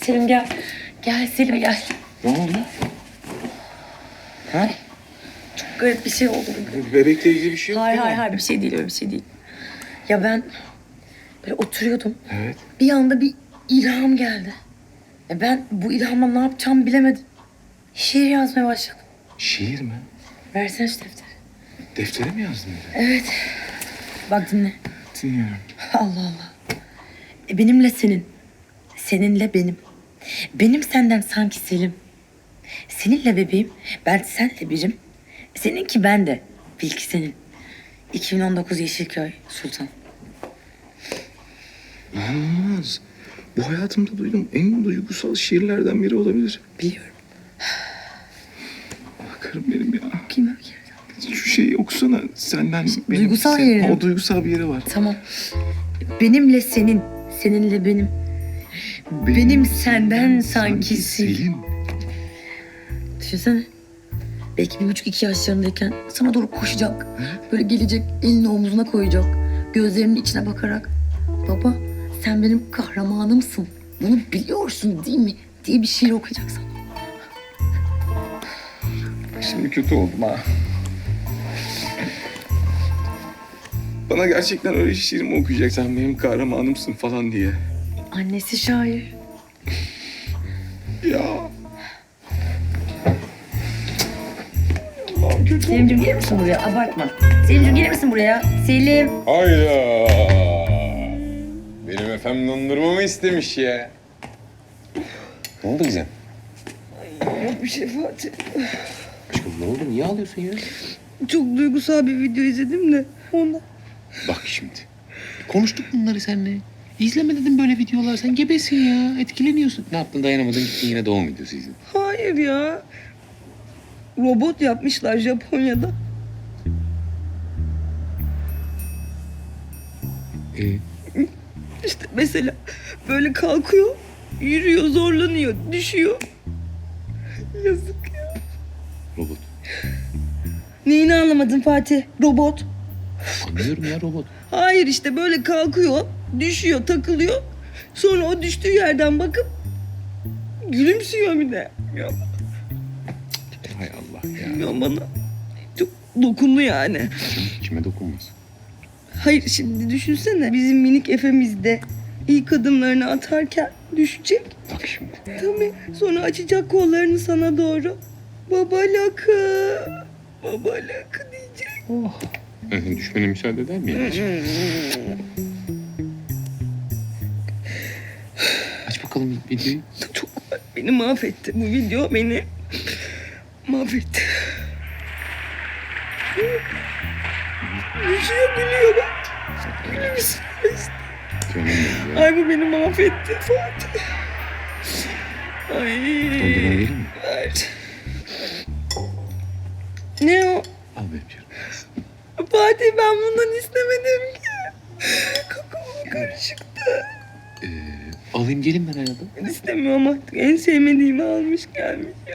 Selim gel. Gel Selim gel. Ne oldu? Ha? Garip bir şey oldu. Bebekle ilgili bir şey yok Hayır değil mi? hayır hayır bir şey değil öyle bir şey değil. Ya ben böyle oturuyordum. Evet. Bir anda bir ilham geldi. Ya ben bu ilhamla ne yapacağımı bilemedim. Şiir yazmaya başladım. Şiir mi? Versene şu defteri. Deftere mi yazdın de? Evet. Bak dinle. Dinliyorum. Allah Allah. E, benimle senin. Seninle benim. Benim senden sanki Selim. Seninle bebeğim. Ben senle birim. Seninki ben de. Bil ki senin. 2019 Yeşilköy Sultan. İnanılmaz. Bu hayatımda duyduğum en duygusal şiirlerden biri olabilir. Biliyorum. Bakarım benim ya. Kim o ki? Şu şeyi okusana senden. Benim, Duygusal sen- yeri? O duygusal bir yeri var. Tamam. Benimle senin. Seninle benim. Benim senden sanki. Selim. Düşünsene. Belki bir buçuk iki yaşlarındayken sana doğru koşacak. Böyle gelecek elini omzuna koyacak. Gözlerinin içine bakarak. Baba sen benim kahramanımsın. Bunu biliyorsun değil mi? Diye bir şiir okuyacak sana. Şimdi kötü oldum ha. Bana gerçekten öyle şiir mi okuyacaksan benim kahramanımsın falan diye. Annesi şair. Ya. Allah'ım kötü. Selim'cim gelir misin buraya? Abartma. Selim'cim gelir misin buraya? Selim. Hayda. Benim efendim dondurma mı istemiş ya? Ne oldu güzel? Yok bir şey Fatih. Aşkım ne oldu? Niye ağlıyorsun ya? Çok duygusal bir video izledim de ondan. Bak şimdi. Konuştuk bunları seninle. İzleme dedim böyle videolar. Sen gebesin ya. Etkileniyorsun. Ne yaptın dayanamadın gittin yine doğum videosu izledin. Hayır ya. Robot yapmışlar Japonya'da. Ee, İşte mesela böyle kalkıyor, yürüyor, zorlanıyor, düşüyor. Yazık ya. robot. Neyini anlamadın Fatih? Robot. Anlıyorum ya robot. Hayır işte böyle kalkıyor, düşüyor, takılıyor. Sonra o düştüğü yerden bakıp gülümsüyor bir de. Ya, Hay Allah ya. bilmiyorum bana. Çok dokundu yani. Kime dokunmaz. Hayır şimdi düşünsene bizim minik Efe'mizde ilk adımlarını atarken düşecek. Bak şimdi. Tabii sonra açacak kollarını sana doğru. Baba lakı, baba lakı diyecek. Ee, düşmene müsaade eder mi yani? Aç bakalım videoyu. Çok beni mahvetti bu video beni mahvetti. Düşüyor gülüyor bak. Canım benim ya. Ay bu beni mahvetti Fatih. Ay. Dondurma vereyim mi? Ver. Ne o? Al canım. Fatih ben bundan istemedim ki. Kafam karışıktı. Ee, alayım gelin ben hayatım. İstemiyorum artık. En sevmediğimi almış gelmiş ya.